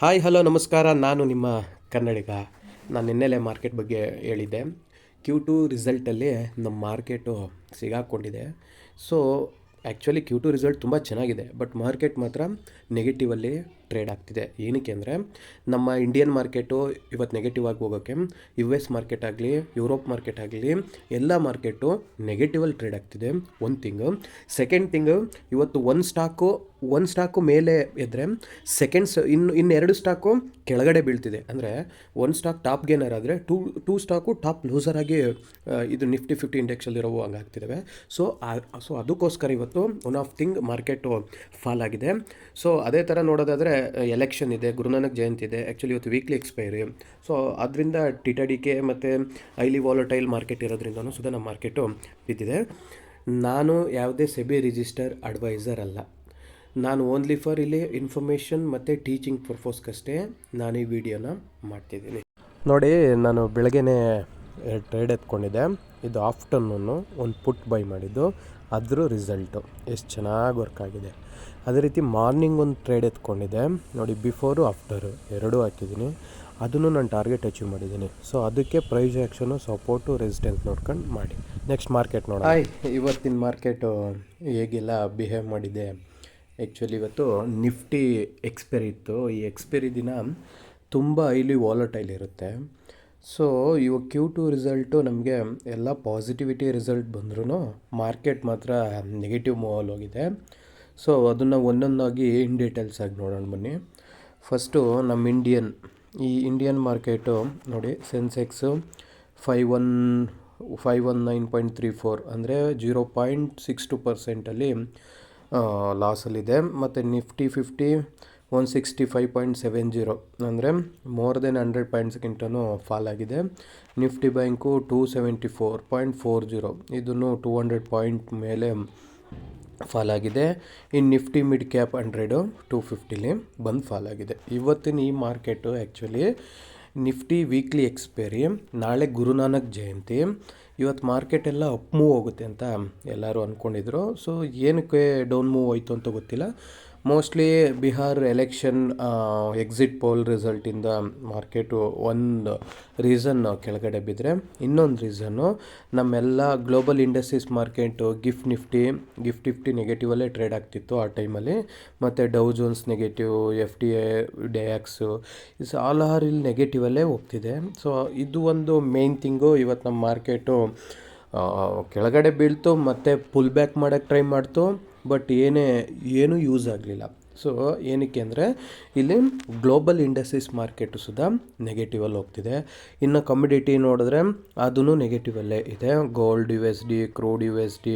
Hi hello ನಮಸ್ಕಾರ. ನಾನು ನಿಮ್ಮ ಕನ್ನಡಿಗ. ನಾನು ನಿನ್ನೆಲೆ ಮಾರ್ಕೆಟ್ ಬಗ್ಗೆ ಹೇಳಿದ್ದೆ. ಕ್ಯೂ ಟು ರಿಸಲ್ಟಲ್ಲಿ ನಮ್ಮ market ಸಿಗಾಕೊಂಡಿದೆ. So actually Q two result ತುಂಬ ಚೆನ್ನಾಗಿದೆ. ಬಟ್ ಮಾರ್ಕೆಟ್ ಮಾತ್ರ ನೆಗೆಟಿವಲ್ಲಿ ಟ್ರೇಡ್ ಆಗ್ತಿದೆ. ಏನಕ್ಕೆ ಅಂದರೆ, ನಮ್ಮ ಇಂಡಿಯನ್ ಮಾರ್ಕೆಟು ಇವತ್ತು ನೆಗೆಟಿವ್ ಆಗಿ ಹೋಗೋಕ್ಕೆ ಯು ಎಸ್ ಮಾರ್ಕೆಟ್ ಆಗಲಿ ಯುರೋಪ್ ಮಾರ್ಕೆಟ್ ಆಗಲಿ, ಎಲ್ಲ ಮಾರ್ಕೆಟು ನೆಗೆಟಿವಲ್ಲಿ ಟ್ರೇಡ್ ಆಗ್ತಿದೆ ಒಂದು ತಿಂಗು. ಸೆಕೆಂಡ್ ತಿಂಗು, ಇವತ್ತು ಒಂದು ಸ್ಟಾಕು ಒಂದು ಸ್ಟಾಕು ಮೇಲೆ ಇದ್ದರೆ ಸೆಕೆಂಡ್ಸ್ ಇನ್ನು ಇನ್ನೆರಡು ಸ್ಟಾಕು ಕೆಳಗಡೆ ಬೀಳ್ತಿದೆ. ಅಂದರೆ, ಒಂದು ಸ್ಟಾಕ್ ಟಾಪ್ ಗೇನರ್ ಆದರೆ, two two stock top loser ಆಗಿ ಇದು ನಿಫ್ಟಿ ಫಿಫ್ಟಿ ಇಂಡೆಕ್ಸಲ್ಲಿರೋ ಹಂಗಾಗ್ತಿದ್ದಾವೆ ಸೊ ಸೊ ಅದಕ್ಕೋಸ್ಕರ ಇವತ್ತು one of thing market fall ಆಗಿದೆ. ಸೊ ಅದೇ ಥರ ನೋಡೋದಾದರೆ ಎಲೆಕ್ಷನ್ ಇದೆ ಗುರುನಾನಕ್ ಜಯಂತಿ ಇದೆ ಆ್ಯಕ್ಚುಲಿ ಇವತ್ತು ವೀಕ್ಲಿ ಎಕ್ಸ್ಪೈರಿ ಸೊ ಅದರಿಂದ ಟಿಟಡಿಕೆ ಮತ್ತು ಹೈಲಿ ವಾಲಟೈಲ್ ಮಾರ್ಕೆಟ್ ಇರೋದ್ರಿಂದ ಸುಧಾ ನಮ್ಮ ಮಾರ್ಕೆಟು ಬಿದ್ದಿದೆ. ನಾನು ಯಾವುದೇ ಸೆಬಿ ರಿಜಿಸ್ಟರ್ ಅಡ್ವೈಸರ್ ಅಲ್ಲ. ನಾನು ಓನ್ಲಿ ಫಾರ್ ಇಲ್ಲಿ ಇನ್ಫಾರ್ಮೇಷನ್ ಮತ್ತು ಟೀಚಿಂಗ್ ಪರ್ಪೋಸ್ಗಷ್ಟೇ ನಾನು ಈ ವಿಡಿಯೋನ ಮಾಡ್ತಿದ್ದೀನಿ. ನೋಡಿ, ನಾನು ಬೆಳಗ್ಗೆ ಟ್ರೇಡ್ ಎತ್ಕೊಂಡಿದ್ದೆ. ಇದು ಆಫ್ಟರ್ನೂನು ಒಂದು ಪುಟ್ ಬೈ ಮಾಡಿದ್ದು. ಅದ್ರ ರಿಸಲ್ಟು. ಎಷ್ಟು ಚೆನ್ನಾಗಿ ವರ್ಕ್ ಆಗಿದೆ. ಅದೇ ರೀತಿ ಮಾರ್ನಿಂಗ್ ಒಂದು ಟ್ರೇಡ್ ಎತ್ಕೊಂಡಿದ್ದೆ. ನೋಡಿ ಬಿಫೋರು ಆಫ್ಟರು ಎರಡೂ ಹಾಕಿದ್ದೀನಿ. ಅದನ್ನು ನಾನು ಟಾರ್ಗೆಟ್ ಅಚೀವ್ ಮಾಡಿದ್ದೀನಿ. ಸೊ ಅದಕ್ಕೆ ಪ್ರೈಸ್ ಆ್ಯಕ್ಷನು ಸಪೋರ್ಟು ರೆಸಿಸ್ಟೆನ್ಸ್ ನೋಡ್ಕೊಂಡು ಮಾಡಿ. ನೆಕ್ಸ್ಟ್ ಮಾರ್ಕೆಟ್ ನೋಡೋಣ. ಇವತ್ತಿನ ಮಾರ್ಕೆಟು ಹೇಗೆಲ್ಲ? ಬಿಹೇವ್ ಮಾಡಿದೆ. ಆ್ಯಕ್ಚುಲಿ ಇವತ್ತು ನಿಫ್ಟಿ ಎಕ್ಸ್ಪೈರಿ ಇತ್ತು. ಈ ಎಕ್ಸ್ಪೈರಿ ದಿನ ತುಂಬ ಹೈಲಿ ವಾಲಟೈಲ್ ಇರುತ್ತೆ. ಸೊ ಇವಾಗ ಕ್ಯೂ ಟು ರಿಸಲ್ಟು ನಮಗೆ ಎಲ್ಲ ಪಾಸಿಟಿವಿಟಿ ರಿಸಲ್ಟ್ ಬಂದ್ರೂ ಮಾರ್ಕೆಟ್ ಮಾತ್ರ ನೆಗೆಟಿವ್ ಮೂವಲ್ಲಿ ಹೋಗಿದೆ. ಸೊ ಅದನ್ನು ಒಂದೊಂದಾಗಿ ಇನ್ ಡೀಟೇಲ್ಸ್ ಆಗಿ ನೋಡೋಣ ಬನ್ನಿ. ಫಸ್ಟು ನಮ್ಮ ಇಂಡಿಯನ್ ಈ ಇಂಡಿಯನ್ ಮಾರ್ಕೆಟು ನೋಡಿ Sensex five one five one nine point three four ಅಂದರೆ ಜೀರೋ ಪಾಯಿಂಟ್ ಸಿಕ್ಸ್ ಟು ಪರ್ಸೆಂಟಲ್ಲಿ ಲಾಸಲ್ಲಿದೆ ಮತ್ತು Nifty fifty one sixty five point seven zero ಅಂದರೆ ಮೋರ್ ದೆನ್ ಹಂಡ್ರೆಡ್ ಪಾಯಿಂಟ್ಸ್ಗಿಂತನೂ ಫಾಲ್ ಆಗಿದೆ. Nifty bank two seventy four point four zero ಇದನ್ನು two hundred point ಮೇಲೆ fall ಆಗಿದೆ. ಇನ್ನು Nifty mid cap hundred two ಫಿಫ್ಟಿಲಿ ಬಂದು ಫಾಲ್ ಆಗಿದೆ. ಇವತ್ತಿನ ಈ market actually Nifty weekly expiry ನಾಳೆ ಗುರುನಾನಕ್ ಜಯಂತಿ. ಇವತ್ತು ಮಾರ್ಕೆಟ್ ಎಲ್ಲ ಅಪ್ ಮೂವ್ ಹೋಗುತ್ತೆ ಅಂತ ಎಲ್ಲರೂ ಅಂದ್ಕೊಂಡಿದ್ರು ಸೊ ಏನಕ್ಕೆ ಡೌನ್ ಮೂವ್ ಹೋಯ್ತು ಅಂತ ಗೊತ್ತಿಲ್ಲ. Mostly Bihar election exit poll ರಿಸಲ್ಟಿಂದ market ಒಂದು ರೀಸನ್ ಕೆಳಗಡೆ ಬಿದ್ದರೆ ಇನ್ನೊಂದು ರೀಸನ್ನು ನಮ್ಮೆಲ್ಲ global industries market gift Nifty gift Nifty ನೆಗೆಟಿವಲ್ಲೇ trade ಆಗ್ತಿತ್ತು ಆ ಟೈಮಲ್ಲಿ ಮತ್ತು Dow Jones negative F D A DAX is all are ಇಲ್ಲಿ ನೆಗೆಟಿವಲ್ಲೇ ಹೋಗ್ತಿದೆ. ಸೊ ಇದು ಒಂದು ಮೇನ್ ಥಿಂಗು ಇವತ್ತು ನಮ್ಮ ಮಾರ್ಕೆಟು ಕೆಳಗಡೆ ಬೀಳ್ತು, ಮತ್ತು ಪುಲ್ ಬ್ಯಾಕ್ ಮಾಡೋಕ್ಕೆ ಟ್ರೈ ಮಾಡ್ತು. ಬಟ್ ಏನೇ, ಏನೂ ಯೂಸ್ ಆಗಲಿಲ್ಲ. ಸೊ ಏನಕ್ಕೆ ಅಂದರೆ, ಇಲ್ಲಿ ಗ್ಲೋಬಲ್ ಇಂಡಸ್ಟ್ರೀಸ್ ಮಾರ್ಕೆಟು ಸುಧಾ ನೆಗೆಟಿವಲ್ಲಿ ಹೋಗ್ತಿದೆ. ಇನ್ನು ಕಮಿಡಿಟಿ ನೋಡಿದ್ರೆ ಅದೂ ನೆಗೆಟಿವಲ್ಲೇ ಇದೆ. Gold U S D crude U S D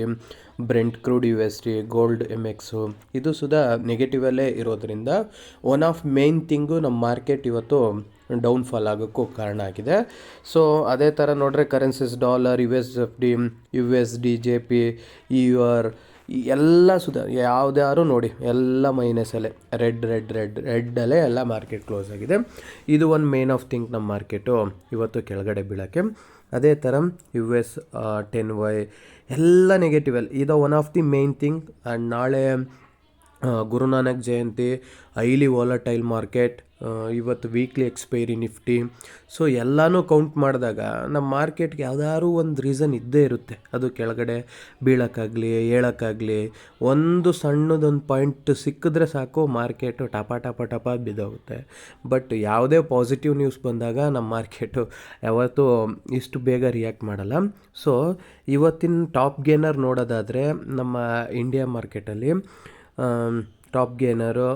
Brent crude U S D gold M X ಇದು ಸುಧಾ ನೆಗೆಟಿವಲ್ಲೇ ಇರೋದ್ರಿಂದ ಒನ್ ಆಫ್ ಮೇನ್ ಥಿಂಗು ನಮ್ಮ ಮಾರ್ಕೆಟ್ ಇವತ್ತು ಡೌನ್ಫಾಲ್ ಆಗೋಕ್ಕೂ ಕಾರಣ ಆಗಿದೆ. ಸೊ ಅದೇ ಥರ ನೋಡಿದ್ರೆ currencies dollar U S F D U S D J P E U R ಎಲ್ಲ ಸುಧಾ ಯಾವ್ದಾದ್ರು ನೋಡಿ, ಎಲ್ಲ ಮೈನಸಲ್ಲೇ ರೆಡ್ ರೆಡ್ ರೆಡ್ ರೆಡ್ಡಲ್ಲೇ ಎಲ್ಲ ಮಾರ್ಕೆಟ್ ಕ್ಲೋಸ್ ಆಗಿದೆ. ಇದು ಒಂದು ಮೇನ್ ಆಫ್ ಥಿಂಕ್ ನಮ್ಮ ಮಾರ್ಕೆಟು ಇವತ್ತು ಕೆಳಗಡೆ ಬೀಳೋಕ್ಕೆ. ಅದೇ ಥರ ಯು ಎಸ್ ಟೆನ್ ವೈ ಎಲ್ಲ ನೆಗೆಟಿವ್ ಅಲ್ಲಿ. ಇದು one of the main thing and ನಾಳೆ Guru Nanak Jayanti highly volatile market ಇವತ್ತು ವೀಕ್ಲಿ ಎಕ್ಸ್ಪೈರಿ ನಿಫ್ಟಿ ಸೊ ಎಲ್ಲನೂ ಕೌಂಟ್ ಮಾಡಿದಾಗ ನಮ್ಮ ಮಾರ್ಕೆಟ್ಗೆ ಯಾವ್ದಾದ್ರು ಒಂದು ರೀಸನ್ ಇದ್ದೇ ಇರುತ್ತೆ. ಅದು ಕೆಳಗಡೆ ಬೀಳೋಕ್ಕಾಗಲಿ ಹೇಳೋಕ್ಕಾಗಲಿ ಒಂದು ಸಣ್ಣದೊಂದು ಪಾಯಿಂಟ್ ಸಿಕ್ಕಿದ್ರೆ ಸಾಕು ಮಾರ್ಕೆಟು ಟಪ ಟಪ ಟಪ ಬಿದ್ದೋಗುತ್ತೆ. ಬಟ್ ಯಾವುದೇ ಪಾಸಿಟಿವ್ ನ್ಯೂಸ್ ಬಂದಾಗ ನಮ್ಮ ಮಾರ್ಕೆಟು ಯಾವತ್ತೂ ಇಷ್ಟು ಬೇಗ ರಿಯಾಕ್ಟ್ ಮಾಡಲ್ಲ. ಸೊ ಇವತ್ತಿನ ಟಾಪ್ ಗೇನರ್ ನೋಡೋದಾದರೆ ನಮ್ಮ ಇಂಡಿಯಾ ಮಾರ್ಕೆಟಲ್ಲಿ top gainer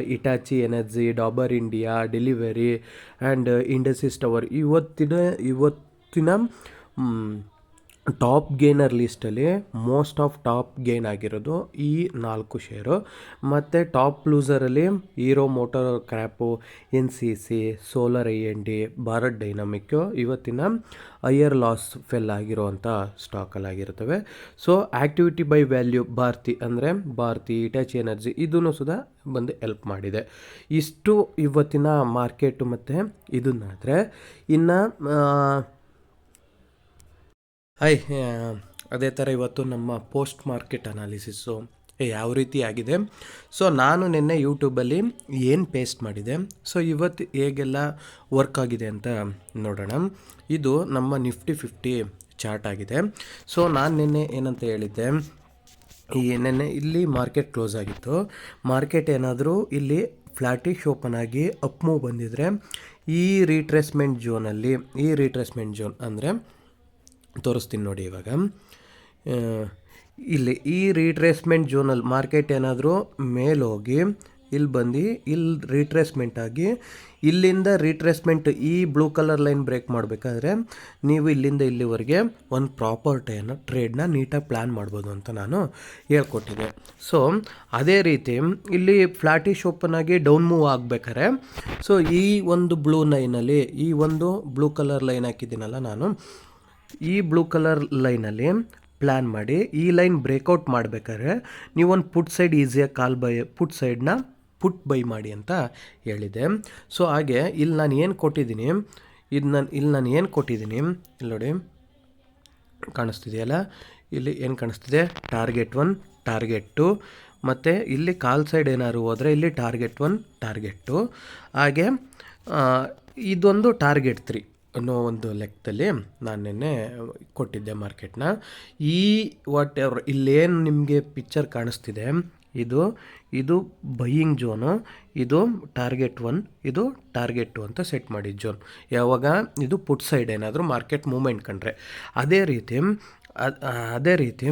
Hitachi energy Dabur India Delhivery and Indus tower. ಇವತ್ತಿನ ಇವತ್ತಿನ ಟಾಪ್ ಗೇನರ್ ಲಿಸ್ಟಲ್ಲಿ ಮೋಸ್ಟ್ ಆಫ್ ಟಾಪ್ ಗೇನ್ ಆಗಿರೋದು ಈ ನಾಲ್ಕು ಶೇರು. ಮತ್ತು top ಲೂಸರಲ್ಲಿ Hero, MotoCorp, N C C, Solar I N D, Bharat dynamic ಇವತ್ತಿನ ಹೈಯರ್ ಲಾಸ್ ಫೆಲ್ ಆಗಿರುವಂಥ ಸ್ಟಾಕಲ್ಲಾಗಿರ್ತವೆ so activity by value Bharti ಅಂದರೆ ಭಾರತಿ ಇಟ್ಯಾಚಿ ಎನರ್ಜಿ ಇದನ್ನು ಸುದ ಬಂದು ಹೆಲ್ಪ್ ಮಾಡಿದೆ. ಇಷ್ಟು ಇವತ್ತಿನ ಮಾರ್ಕೆಟು ಮತ್ತು ಇದನ್ನಾದರೆ ಇನ್ನು ಹಾಯ್ ಅದೇ ಥರ ಇವತ್ತು ನಮ್ಮ ಪೋಸ್ಟ್ ಮಾರ್ಕೆಟ್ ಅನಾಲಿಸಿಸ್ಸು ಯಾವ ರೀತಿ ಆಗಿದೆ? ಸೊ ನಾನು ನಿನ್ನೆ ಯೂಟ್ಯೂಬಲ್ಲಿ ಏನು ಪೇಸ್ಟ್ ಮಾಡಿದೆ? ಸೊ ಇವತ್ತು ಹೇಗೆಲ್ಲ ವರ್ಕ್ ಆಗಿದೆ ಅಂತ ನೋಡೋಣ. ಇದು ನಮ್ಮ ನಿಫ್ಟಿ ಫಿಫ್ಟಿ ಚಾರ್ಟ್ ಆಗಿದೆ. ಸೊ ನಾನು ನಿನ್ನೆ ಏನಂತ ಹೇಳಿದ್ದೆ? ಈ ನೆನ್ನೆ ಇಲ್ಲಿ ಮಾರ್ಕೆಟ್ ಕ್ಲೋಸ್ ಆಗಿತ್ತು. ಮಾರ್ಕೆಟ್ ಏನಾದರೂ ಇಲ್ಲಿ ಫ್ಲಾಟಿಶ್ ಓಪನ್ ಆಗಿ ಅಪ್ ಮೂವ್ ಬಂದಿದ್ರೆ, ಈ ರೀಟ್ರೇಸ್ಮೆಂಟ್ ಝೋನಲ್ಲಿ ಈ ರೀಟ್ರೇಸ್ಮೆಂಟ್ ಝೋನ್ ಅಂದರೆ ತೋರಿಸ್ತೀನಿ ನೋಡಿ ಇವಾಗ. ಇಲ್ಲಿ ಈ ರೀಟ್ರೇಸ್ಮೆಂಟ್ ಜೋನಲ್ಲಿ ಮಾರ್ಕೆಟ್ ಏನಾದರೂ ಮೇಲೋಗಿ, ಇಲ್ಲಿ ಬಂದು ಇಲ್ಲಿ ರೀಟ್ರೇಸ್ಮೆಂಟ್ ಆಗಿ, ಇಲ್ಲಿಂದ ರೀಟ್ರೇಸ್ಮೆಂಟ್ ಈ ಬ್ಲೂ ಕಲರ್ ಲೈನ್ ಬ್ರೇಕ್ ಮಾಡಬೇಕಾದ್ರೆ ನೀವು ಇಲ್ಲಿಂದ ಇಲ್ಲಿವರೆಗೆ ಒಂದು ಪ್ರಾಪರ್ಟಿಯನ್ನು ಟ್ರೇಡ್ನ ನೀಟಾಗಿ ಪ್ಲ್ಯಾನ್ ಮಾಡ್ಬೋದು ಅಂತ ನಾನು ಹೇಳ್ಕೊಟ್ಟಿದ್ದೆ ಸೊ ಅದೇ ರೀತಿ ಇಲ್ಲಿ ಫ್ಲಾಟಿಶ್ ಓಪನ್ ಆಗಿ ಡೌನ್ ಮೂವ್ ಆಗಬೇಕಾದ್ರೆ ಸೊ ಈ ಒಂದು ಬ್ಲೂ ಲೈನಲ್ಲಿ ಈ ಒಂದು ಬ್ಲೂ ಕಲರ್ ಲೈನ್ ಹಾಕಿದ್ದೀನಲ್ಲ ನಾನು ಈ ಬ್ಲೂ ಕಲರ್ ಲೈನಲ್ಲಿ ಪ್ಲ್ಯಾನ್ ಮಾಡಿ, ಈ ಲೈನ್ ಬ್ರೇಕೌಟ್ ಮಾಡಬೇಕಾದ್ರೆ ನೀವೊಂದು ಪುಟ್ ಸೈಡ್ ಈಸಿಯಾಗಿ ಕಾಲ್ ಬೈ, ಪುಟ್ ಸೈಡ್ನ ಪುಟ್ ಬೈ ಮಾಡಿ ಅಂತ ಹೇಳಿದೆ. ಸೊ, ಹಾಗೆ ಇಲ್ಲಿ ನಾನು ಏನು ಕೊಟ್ಟಿದ್ದೀನಿ, ಇದು ನಾನು, ಇಲ್ಲಿ ನಾನು ಏನು ಕೊಟ್ಟಿದ್ದೀನಿ, ಇಲ್ಲಿ ನೋಡಿ, ಕಾಣಿಸ್ತಿದೆಯಲ್ಲ? ಇಲ್ಲಿ ಏನು ಕಾಣಿಸ್ತಿದೆ? Target one, target two. ಮತ್ತು ಇಲ್ಲಿ ಕಾಲ್ ಸೈಡ್ ಏನಾದ್ರು ಹೋದರೆ ಇಲ್ಲಿ ಟಾರ್ಗೆಟ್ ಒನ್, ಟಾರ್ಗೆಟ್ ಟು. ಹಾಗೆ ಇದೊಂದು ಟಾರ್ಗೆಟ್ ತ್ರೀ. ಅನ್ನೋ ಒಂದು ಲೆಕ್ಕದಲ್ಲಿ ನಾನು ನಿನ್ನೆ ಕೊಟ್ಟಿದ್ದೆ ಮಾರ್ಕೆಟ್ನ. ಈ ವಾಟ್ ಎವರ್ ಇಲ್ಲೇನು ನಿಮಗೆ ಪಿಕ್ಚರ್ ಕಾಣಿಸ್ತಿದೆ, ಇದು ಇದು ಬೈಯಿಂಗ್ ಜೋನು ಇದು ಟಾರ್ಗೆಟ್ ಒನ್ ಇದು ಟಾರ್ಗೆಟ್ ಟು ಅಂತ ಸೆಟ್ ಮಾಡಿದ ಜೋನ್ ಯಾವಾಗ? ಇದು ಪುಟ್ ಸೈಡ್ ಏನಾದರೂ ಮಾರ್ಕೆಟ್ ಮೂಮೆಂಟ್ ಕಂಡ್ರೆ. ಅದೇ ರೀತಿ, ಅದ್- ಅದೇ ರೀತಿ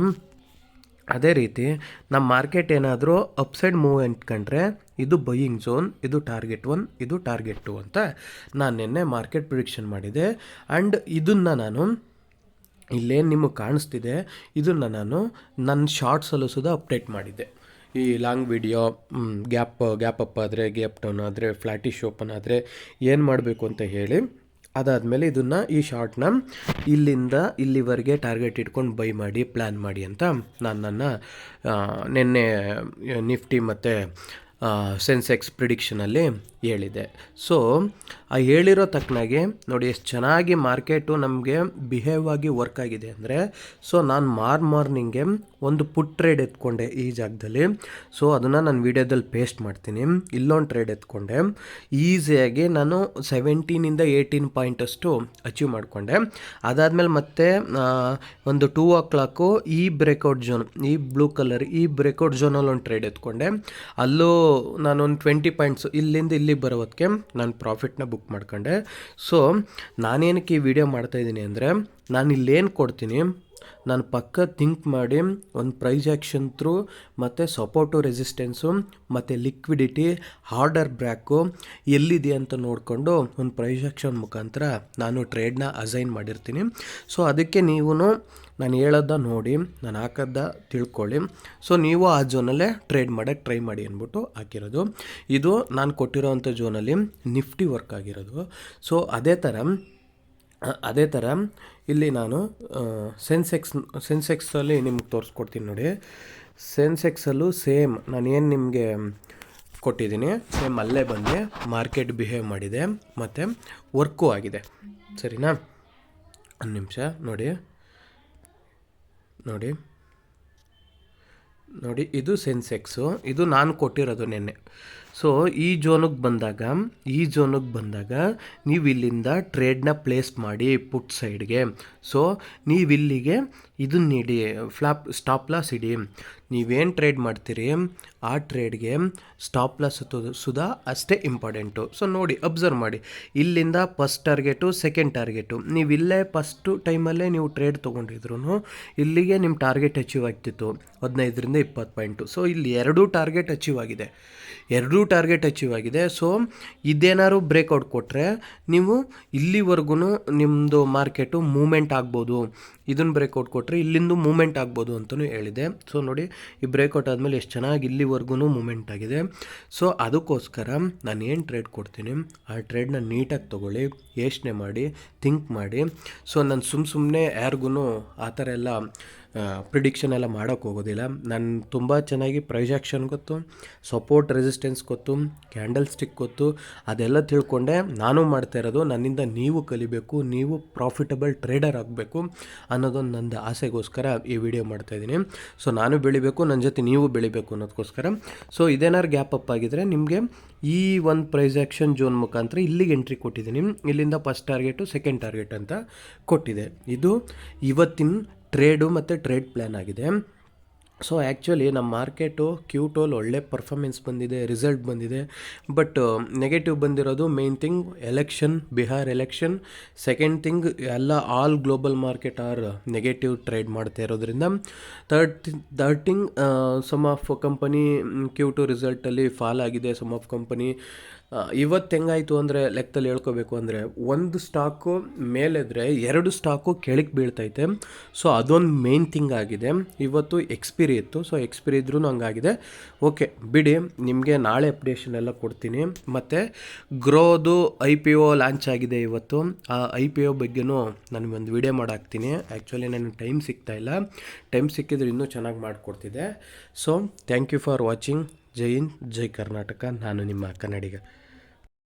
ಅದೇ ರೀತಿ ನಮ್ಮ ಮಾರ್ಕೆಟ್ ಏನಾದರೂ ಅಪ್ಸೈಡ್ ಮೂವ್ ಕಂಡ್ರೆ ಇದು ಬೈಯಿಂಗ್ ಝೋನ್, ಇದು ಟಾರ್ಗೆಟ್ ಒನ್, ಇದು ಟಾರ್ಗೆಟ್ ಟು ಅಂತ ನಾನು ನಿನ್ನೆ ಮಾರ್ಕೆಟ್ ಪ್ರಿಡಿಕ್ಷನ್ ಮಾಡಿದೆ. ಆ್ಯಂಡ್ ಇದನ್ನು ನಾನು ಇಲ್ಲೇನು ನಿಮಗೆ ಕಾಣಿಸ್ತಿದೆ, ಇದನ್ನು ನಾನು ನನ್ನ ಶಾರ್ಟ್ಸಲ್ಲೂ ಸುದ ಅಪ್ಡೇಟ್ ಮಾಡಿದ್ದೆ. ಈ long video gap gap up ಆದರೆ, ಗ್ಯಾಪ್ ಡೌನ್ ಆದರೆ ಫ್ಲ್ಯಾಟಿಶ್ ಓಪನ್ ಆದರೆ ಏನು ಮಾಡಬೇಕು ಅಂತ ಹೇಳಿ ಅದಾದಮೇಲೆ ಇದನ್ನು ಈ ಶಾರ್ಟ್ನ ಇಲ್ಲಿಂದ ಇಲ್ಲಿವರೆಗೆ ಟಾರ್ಗೆಟ್ ಇಟ್ಕೊಂಡು ಬೈ ಮಾಡಿ ಪ್ಲ್ಯಾನ್ ಮಾಡಿ ಅಂತ ನಾನು ನನ್ನ ನಿನ್ನೆ, ನಿಫ್ಟಿ ಮತ್ತು ಸೆನ್ಸೆಕ್ಸ್ ಪ್ರಿಡಿಕ್ಷನಲ್ಲಿ ಹೇಳಿದೆ ಸೊ ಆ ಹೇಳಿರೋ ತಕ್ಕನಾಗೆ ನೋಡಿ, ಎಷ್ಟು ಚೆನ್ನಾಗಿ ಮಾರ್ಕೆಟು ನಮಗೆ ಬಿಹೇವ್ ಆಗಿ ವರ್ಕ್ ಆಗಿದೆ ಅಂದರೆ ಸೊ ನಾನು ಮಾರ್ ಮಾರ್ನಿಂಗೆ ಒಂದು ಪುಟ್ ಟ್ರೇಡ್ ಎತ್ಕೊಂಡೆ ಈ ಜಾಗದಲ್ಲಿ. ಸೊ ಅದನ್ನು ನಾನು ವೀಡಿಯೋದಲ್ಲಿ ಪೇಸ್ಟ್ ಮಾಡ್ತೀನಿ. ಇಲ್ಲೊಂದು ಟ್ರೇಡ್ ಎತ್ಕೊಂಡೆ. ಈಸಿಯಾಗಿ ನಾನು ಸೆವೆಂಟೀನಿಂದ ಏಯ್ಟೀನ್ ಪಾಯಿಂಟಷ್ಟು ಅಚೀವ್ ಮಾಡಿಕೊಂಡೆ. ಅದಾದಮೇಲೆ ಮತ್ತೆ ಒಂದು ಟೂ ಓ ಕ್ಲಾಕು ಈ ಬ್ರೇಕೌಟ್ ಝೋನ್ ಈ ಬ್ಲೂ ಕಲರ್ ಈ ಬ್ರೇಕೌಟ್ ಝೋನಲ್ಲಿ ಒಂದು ಟ್ರೇಡ್ ಎತ್ಕೊಂಡೆ. ಅಲ್ಲೂ ನಾನೊಂದು ಟ್ವೆಂಟಿ ಪಾಯಿಂಟ್ಸ್ ಇಲ್ಲಿಂದ ಇಲ್ಲಿಗೆ ಬರೋದಕ್ಕೆ ನಾನು ಪ್ರಾಫಿಟ್ನ ಬುಕ್ ಮಾಡ್ಕೊಂಡೆ. ಸೊ ನಾನೇನಕ್ಕೆ ಈ ವಿಡಿಯೋ ಮಾಡ್ತಾಯಿದ್ದೀನಿ ಅಂದರೆ ನಾನು ಇಲ್ಲೇನು ಕೊಡ್ತೀನಿ ನಾನು ಪಕ್ಕ ಥಿಂಕ್ ಮಾಡಿ, ಒಂದು ಪ್ರೈಸ್ ಆ್ಯಕ್ಷನ್ ಥ್ರೂ ಮತ್ತು ಸಪೋರ್ಟು ರೆಸಿಸ್ಟೆನ್ಸು ಮತ್ತು ಲಿಕ್ವಿಡಿಟಿ ಹಾರ್ಡರ್ ಬ್ರ್ಯಾಕು ಎಲ್ಲಿದೆ ಅಂತ ನೋಡಿಕೊಂಡು ಒಂದು ಪ್ರೈಸ್ ಆ್ಯಕ್ಷನ್ ಮುಖಾಂತರ ನಾನು ಟ್ರೇಡ್ನ ಅಸೈನ್ ಮಾಡಿರ್ತೀನಿ. ಸೊ ಅದಕ್ಕೆ ನೀವು ನಾನು ಹೇಳೋದ ನೋಡಿ, ನಾನು ಹಾಕೋದ ತಿಳ್ಕೊಳ್ಳಿ. ಸೊ ನೀವು ಆ ಝೋನಲ್ಲೇ ಟ್ರೇಡ್ ಮಾಡೋಕ್ಕೆ ಟ್ರೈ ಮಾಡಿ ಅಂದ್ಬಿಟ್ಟು ಹಾಕಿರೋದು. ಇದು ನಾನು ಕೊಟ್ಟಿರೋವಂಥ ಝೋನಲ್ಲಿ ನಿಫ್ಟಿ ವರ್ಕ್ ಆಗಿರೋದು. ಸೊ ಅದೇ ಥರ ಅದೇ ಥರ ಇಲ್ಲಿ ನಾನು ಸೆನ್ಸೆಕ್ಸ್ ಸೆನ್ಸೆಕ್ಸಲ್ಲಿ ನಿಮ್ಗೆ ತೋರಿಸ್ಕೊಡ್ತೀನಿ ನೋಡಿ. ಸೆನ್ಸೆಕ್ಸಲ್ಲೂ ಸೇಮ್ ನಾನು ಏನು ನಿಮಗೆ ಕೊಟ್ಟಿದ್ದೀನಿ ಸೇಮ್ ಅಲ್ಲೇ ಬಂದು ಮಾರ್ಕೆಟ್ ಬಿಹೇವ್ ಮಾಡಿದೆ, ಮತ್ತು ವರ್ಕು ಆಗಿದೆ. ಸರಿನಾ? ಒಂದು ನಿಮಿಷ, ನೋಡಿ. ನೋಡಿ. ನೋಡಿ, ಇದು ಸೆನ್ಸೆಕ್ಸು ಇದು ನಾನು ಕೊಟ್ಟಿರೋದು ನಿನ್ನೆ. ಸೊ ಈ ಜೋನಿಗೆ ಬಂದಾಗ, ಈ ಜೋನಿಗೆ ಬಂದಾಗ ನೀವು ಇಲ್ಲಿಂದ ಟ್ರೇಡ್ನ ಪ್ಲೇಸ್ ಮಾಡಿ ಪುಟ್ ಸೈಡ್ಗೆ ಸೊ ನೀವು ಇಲ್ಲಿಗೆ ಇದನ್ನ ಇಡಿ ಫ್ಲಾಪ್ ಸ್ಟಾಪ್ ಲಾಸ್ ಇಡಿ. ನೀವೇನು ಟ್ರೇಡ್ ಮಾಡ್ತೀರಿ? ಆ ಟ್ರೇಡ್ಗೆ ಸ್ಟಾಪ್ ಲಾಸ್ ಸುಧಾ ಅಷ್ಟೇ ಇಂಪಾರ್ಟೆಂಟು ಸೊ ನೋಡಿ ಅಬ್ಸರ್ವ್ ಮಾಡಿ. ಇಲ್ಲಿಂದ ಫಸ್ಟ್ ಟಾರ್ಗೆಟು ಸೆಕೆಂಡ್ ಟಾರ್ಗೆಟು ನೀವು ಇಲ್ಲೇ ಫಸ್ಟು ಟೈಮಲ್ಲೇ ನೀವು ಟ್ರೇಡ್ ತೊಗೊಂಡಿದ್ರು ಇಲ್ಲಿಗೆ ನಿಮ್ಮ ಟಾರ್ಗೆಟ್ ಅಚೀವ್ ಆಗ್ತಿತ್ತು. ಹದಿನೈದರಿಂದ ಇಪ್ಪತ್ತು ಪಾಯಿಂಟು ಸೊ ಇಲ್ಲಿ ಎರಡೂ ಟಾರ್ಗೆಟ್ ಅಚೀವ್ ಆಗಿದೆ. ಎರಡೂ ಟಾರ್ಗೆಟ್ ಅಚೀವ್ ಆಗಿದೆ. ಸೊ ಇದೇನಾದ್ರು ಬ್ರೇಕ್ಔಟ್ ಕೊಟ್ಟರೆ ನೀವು ಇಲ್ಲಿವರೆಗೂ ನಿಮ್ಮದು ಮಾರ್ಕೆಟು ಮೂಮೆಂಟ್ ಆಗ್ಬೋದು. ಇದನ್ನು ಬ್ರೇಕ್ಔಟ್ ಕೊಟ್ಟರೆ ಇಲ್ಲಿಂದ ಮೂಮೆಂಟ್ ಆಗ್ಬೋದು ಅಂತಲೂ ಹೇಳಿದೆ. ಸೊ ನೋಡಿ, ಈ ಬ್ರೇಕ್ಔಟ್ ಆದಮೇಲೆ ಎಷ್ಟು ಚೆನ್ನಾಗಿ ಇಲ್ಲಿವರೆಗೂ ಮೂಮೆಂಟ್ ಆಗಿದೆ. ಸೊ ಅದಕ್ಕೋಸ್ಕರ ನಾನು ಏನು ಟ್ರೇಡ್ ಕೊಡ್ತೀನಿ? ಆ ಟ್ರೇಡ್ನ ನೀಟಾಗಿ ತೊಗೊಳ್ಳಿ, ಯೋಚನೆ ಮಾಡಿ ಥಿಂಕ್ ಮಾಡಿ. ಸೊ ನಾನು ಸುಮ್ಮ ಸುಮ್ಮನೆ ಯಾರಿಗೂ ಆ ಥರ ಎಲ್ಲ ಪ್ರಿಡಿಕ್ಷನ್ ಎಲ್ಲ ಮಾಡೋಕ್ಕೆ ಹೋಗೋದಿಲ್ಲ. ನಾನು ತುಂಬ ಚೆನ್ನಾಗಿ ಪ್ರೈಜಾಕ್ಷನ್ ಗೊತ್ತು ಸಪೋರ್ಟ್ ರೆಸಿಸ್ಟೆನ್ಸ್ ಗೊತ್ತು ಕ್ಯಾಂಡಲ್ ಸ್ಟಿಕ್ ಗೊತ್ತು, ಅದೆಲ್ಲ ತಿಳ್ಕೊಂಡೆ. ನಾನು ಮಾಡ್ತಾ ಇರೋದು, ನನ್ನಿಂದ ನೀವು ಕಲಿಬೇಕು, ನೀವು ಪ್ರಾಫಿಟಬಲ್ ಟ್ರೇಡರ್ ಆಗಬೇಕು ಅನ್ನೋದೊಂದು ನಂದು ಆಸೆಗೋಸ್ಕರ ಈ ವಿಡಿಯೋ ಮಾಡ್ತಾಯಿದ್ದೀನಿ ಸೊ ನಾನು ಬೆಳಿಬೇಕು ನನ್ನ ಜೊತೆ ನೀವು ಬೆಳಿಬೇಕು ಅನ್ನೋದಕ್ಕೋಸ್ಕರ ಸೊ ಇದೇನಾದ್ರು ಗ್ಯಾಪ್ ಅಪ್ ಆಗಿದ್ರೆ ನಿಮಗೆ ಈ ಒಂದು ಪ್ರೈಸ್ ಆ್ಯಕ್ಷನ್ ಜೋನ್ ಮುಖಾಂತರ ಇಲ್ಲಿಗೆ ಎಂಟ್ರಿ ಕೊಟ್ಟಿದ್ದೀನಿ. ಇಲ್ಲಿಂದ ಫಸ್ಟ್ ಟಾರ್ಗೆಟು ಸೆಕೆಂಡ್ ಟಾರ್ಗೆಟ್ ಅಂತ ಕೊಟ್ಟಿದೆ. ಇದು ಇವತ್ತಿನ ಟ್ರೇಡು ಮತ್ತು ಟ್ರೇಡ್ ಪ್ಲ್ಯಾನ್ ಆಗಿದೆ. ಸೊ ಆ್ಯಕ್ಚುಲಿ ನಮ್ಮ ಮಾರ್ಕೆಟು ಕ್ಯೂಟೋಲ್ ಒಳ್ಳೆ ಪರ್ಫಾಮೆನ್ಸ್ ಬಂದಿದೆ ರಿಸಲ್ಟ್ ಬಂದಿದೆ. ಬಟ್ ನೆಗೆಟಿವ್ ಬಂದಿರೋದು main thing election Bihar election second thing ಎಲ್ಲ all global market are negative trade ಮಾಡ್ತಾ ಇರೋದ್ರಿಂದ. Third third thing some of company Q two ರಿಸಲ್ಟಲ್ಲಿ fall ಆಗಿದೆ ಸಮ್ ಆಫ್ ಕಂಪನಿ ಇವತ್ತು ಹೆಂಗಾಯಿತು ಅಂದರೆ ಲೆಕ್ಕದಲ್ಲಿ ಹೇಳ್ಕೋಬೇಕು ಅಂದರೆ ಒಂದು ಸ್ಟಾಕು ಮೇಲೆದ್ರೆ ಎರಡು ಸ್ಟಾಕು ಕೆಳಗೆ ಬೀಳ್ತೈತೆ. ಸೊ ಅದೊಂದು ಮೇನ್ ಥಿಂಗ್ ಆಗಿದೆ. ಇವತ್ತು ಎಕ್ಸ್ಪಿರಿ ಇತ್ತು. ಸೊ ಎಕ್ಸ್ಪಿರಿ ಇದ್ರೂ ಹಂಗಾಗಿದೆ ಓಕೆ ಬಿಡಿ. ನಿಮಗೆ ನಾಳೆ ಅಪ್ಡೇಷನ್ ಎಲ್ಲ ಕೊಡ್ತೀನಿ. ಮತ್ತು ಗ್ರೋದು ಐ ಪಿ ಒ ಲಾಂಚ್ ಆಗಿದೆ ಇವತ್ತು. ಆ ಐ ಪಿ ಒ ಬಗ್ಗೆನೂ ನಾನು ಒಂದು ವಿಡಿಯೋ ಮಾಡಾಕ್ತೀನಿ. ಆ್ಯಕ್ಚುಲಿ ನನಗೆ ಟೈಮ್ ಸಿಗ್ತಾ ಇಲ್ಲ. ಟೈಮ್ ಸಿಕ್ಕಿದ್ರೆ ಇನ್ನೂ ಚೆನ್ನಾಗಿ ಮಾಡಿಕೊಡ್ತಿದ್ದೆ. So thank you for watching ಜೈ ಹಿಂದ್ ಜೈ ಕರ್ನಾಟಕ ನಾನು ನಿಮ್ಮ ಕನ್ನಡಿಗ.